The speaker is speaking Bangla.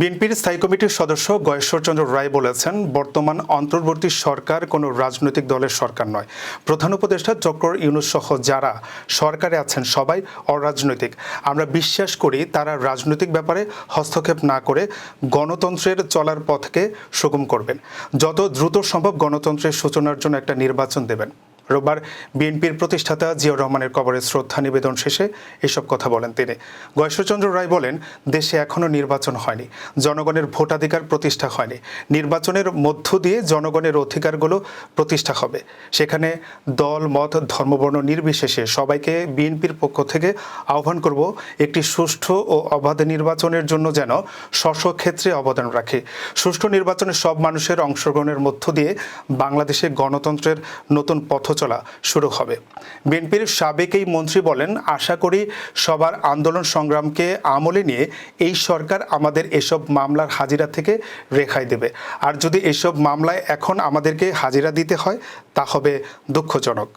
বিএনপির স্থায়ী কমিটির সদস্য গয়েশ্বরচন্দ্র রায় বলেছেন, বর্তমান অন্তর্বর্তী সরকার কোনো রাজনৈতিক দলের সরকার নয়। প্রধান উপদেষ্টা চক্র ইউনুস সহ যারা সরকারে আছেন সবাই অরাজনৈতিক। আমরা বিশ্বাস করি তারা রাজনৈতিক ব্যাপারে হস্তক্ষেপ না করে গণতন্ত্রের চলার পথকে সুগম করবেন। যত দ্রুত সম্ভব গণতন্ত্রের সূচনার জন্য একটা নির্বাচন দেবেন। রোববার বিএনপির প্রতিষ্ঠাতা জিয়াউর রহমানের কবরে শ্রদ্ধা নিবেদন শেষে এসব কথা বলেন তিনি। গয়েশ্বরচন্দ্র রায় বলেন, দেশে এখনও নির্বাচন হয়নি, জনগণের ভোটাধিকার প্রতিষ্ঠা হয়নি, নির্বাচনের মধ্য দিয়ে জনগণের অধিকারগুলো প্রতিষ্ঠা হবে। সেখানে দল, মত, ধর্মবর্ণ নির্বিশেষে সবাইকে বিএনপির পক্ষ থেকে আহ্বান করব, একটি সুষ্ঠু ও অবাধ নির্বাচনের জন্য যেন স্ব ক্ষেত্রে অবদান রাখে। সুষ্ঠু নির্বাচনে সব মানুষের অংশগ্রহণের মধ্য দিয়ে বাংলাদেশে গণতন্ত্রের নতুন পথ চলা শুরু হবে। বিএনপির সাবেক এই মন্ত্রী বলেন, আশা করি সবার আন্দোলন সংগ্রামকে আমলে নিয়ে এই সরকার আমাদের এসব মামলার হাজিরা থেকে রেখাই দেবে। আর যদি এসব মামলায় এখন আমাদেরকে হাজিরা দিতে হয়, তা হবে দুঃখজনক।